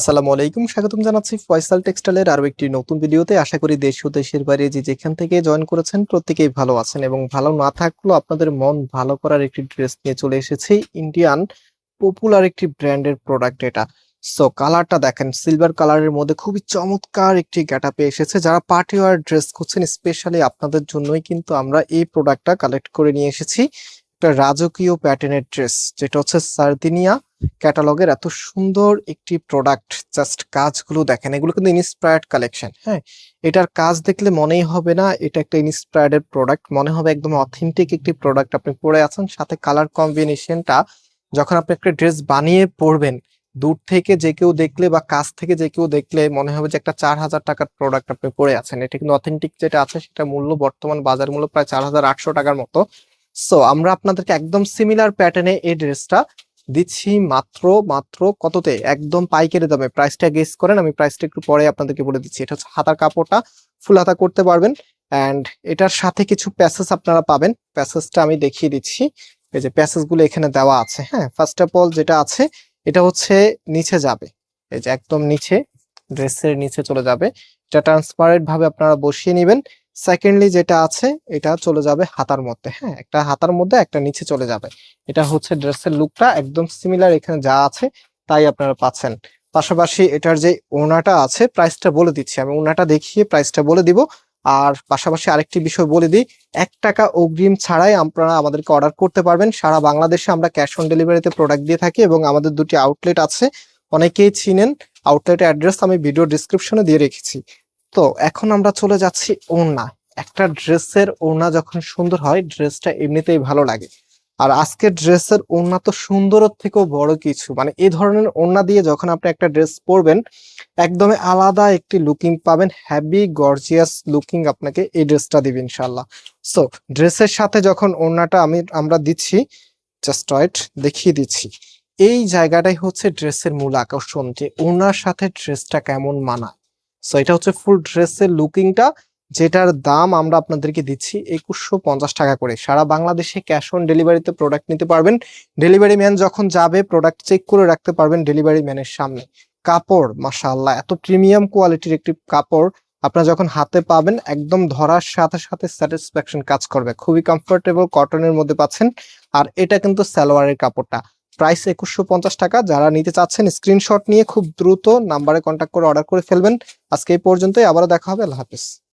আসসালামু আলাইকুম, স্বাগতম জানাচ্ছি ফয়সাল টেক্সটাইলের আরও একটি নতুন ভিডিওতে। আশা করি দেশ দেশের বাইরে যে যেখান থেকে জয়েন করেছেন প্রত্যেকেই ভালো আছেন এবং ভালো না থাকলেও আপনাদের মন ভালো করার একটি ড্রেস নিয়ে চলে এসেছি ইন্ডিয়ান পপুলার একটি ব্র্যান্ডের প্রোডাক্ট এটা। সো কালারটা দেখেন সিলভার কালারের মধ্যে খুবই চমৎকার একটি গ্যাটাপে এসেছে। যারা পার্টি ওয়ার ড্রেস খুঁজছেন স্পেশালি আপনাদের জন্যই কিন্তু আমরা এই প্রোডাক্টটা কালেক্ট করে নিয়ে এসেছি। একটা রাজকীয় প্যাটার্নের ড্রেস যেটা হচ্ছে সার্দিনিয়া ক্যাটালগের এত সুন্দর একটি প্রোডাক্ট জাস্ট কাজগুলো দেখেন, এগুলো কিন্তু ইনস্পায়ার্ড কালেকশন হ্যাঁ? এটার কাজ দেখলে মনেই হবে না, এটা একটা ইনস্পায়ার্ড প্রোডাক্ট মনে হবে একদম অথেন্টিক একটি প্রোডাক্ট আপনি পরে আছেন, সাথে কালার কম্বিনেশনটা যখন আপনি একটা ড্রেস বানিয়ে পরবেন, দূর থেকে যে কেউ দেখলে বা কাছ থেকে যে কেউ দেখলে মনে হবে যে একটা চার হাজার টাকার প্রোডাক্ট আপনি পরে আছেন, এটা কিন্তু অথেন্টিক যেটা আছে, সেটা মূল্য বর্তমান বাজার মূল্য প্রায় চার হাজার আটশো টাকার মতো সো আমরা আপনাদেরকে একদম সিমিলার প্যাটার্নে এই ড্রেসটা দিচ্ছি মাত্র মাত্র কততে? একদম পাইকারি দামে। প্রাইসটা গেস করেন, আমি প্রাইসটা একটু পরে আপনাদেরকে বলে দিচ্ছি। এটা হচ্ছে হাতার কাপড়টা ফুল হাতা করতে পারবেন। অ্যান্ড এটার সাথে কিছু প্যাসেজ আপনারা পাবেন। প্যাসেজটা আমি দেখিয়ে দিচ্ছি। এই যে প্যাসেজগুলো এখানে দেওয়া আছে হ্যাঁ? ফার্স্ট অফ অল যেটা আছে, এটা হচ্ছে নিচে যাবে। এই যে একদম নিচে ড্রেসের নিচে চলে যাবে। এটা ট্রান্সপারেন্ট ভাবে আপনারা বসিয়ে নেবেন। সেকেন্ডলি যেটা আছে, এটা চলে যাবে হাতার মধ্যে হ্যাঁ? একটা হাতার মধ্যে, একটা নিচে চলে যাবে। এটা হচ্ছে ড্রেসের লুকটা একদম সিমিলার এখানে যা আছে, তাই আপনারা পাচ্ছেন। পাশাপাশি এটার যে ওনাটা আছে প্রাইসটা বলে দিচ্ছি। আমি ওনাটা দেখিয়ে প্রাইসটা বলে দিব। আর পাশাপাশি আরেকটি বিষয় বলে দিই, এক টাকা অগ্রিম ছাড়াই আপনারা আমাদেরকে অর্ডার করতে পারবেন। সারা বাংলাদেশে আমরা ক্যাশ অন ডেলিভারিতে প্রোডাক্ট দিয়ে থাকি এবং আমাদের দুটি আউটলেট আছে, অনেকেই চিনেন। আউটলেটের অ্যাড্রেস আমি ভিডিও ডিসক্রিপশনে দিয়ে রেখেছি। তো এখন আমরা চলে যাচ্ছি ওড়না। একটা ড্রেসের ওড়না যখন সুন্দর হয়, ড্রেসটা এমনিতেই ভালো লাগে। আর আজকের ড্রেসের ওড়না তো সুন্দরের থেকেও বড় কিছু। মানে এই ধরনের ওড়না দিয়ে যখন আপনি একটা ড্রেস পরবেন, একদমই আলাদা একটি লুকিং পাবেন হ্যাভি গর্জিয়াস লুকিং আপনাকে এই ড্রেসটা দিবে ইনশাল্লাহ সো ড্রেসের সাথে যখন ওড়নাটা আমি, আমরা দিচ্ছি জাস্ট রাইট দেখিয়ে দিচ্ছি। এই জায়গাটাই হচ্ছে ড্রেসের মূল আকর্ষণ যে ওড়নার সাথে ড্রেসটা কেমন মানায়। সো এটা হচ্ছে ফুল ড্রেসের লুকিংটা যেটার দাম আমরা আপনাদেরকে দিচ্ছি একুশশো পঞ্চাশ টাকা করে। সারা বাংলাদেশে ক্যাশ অন ডেলিভারিতে প্রোডাক্ট নিতে পারবেন। ডেলিভারি ম্যান যখন যাবে প্রোডাক্ট চেক করে রাখতে পারবেন ডেলিভারি ম্যানের সামনে। কাপড়, মাশাআল্লাহ, এত প্রিমিয়াম কোয়ালিটির একটি কাপড় আপনারা যখন হাতে পাবেন, একদম ধরার সাথে সাথে স্যাটিসফ্যাকশন কাজ করবে। খুবই কমফোর্টেবল কটনের মধ্যে পাচ্ছেন। আর এটা কিন্তু সালোয়ারের কাপড়টা। প্রাইস একুশশো পঞ্চাশ টাকা। যারা নিতে চাচ্ছেন স্ক্রিনশট নিয়ে খুব দ্রুত নাম্বারে কন্ট্যাক্ট করে অর্ডার করে ফেলবেন। আজকে এই পর্যন্তই। আবারও দেখা হবে। আল্লাহ হাফিজ।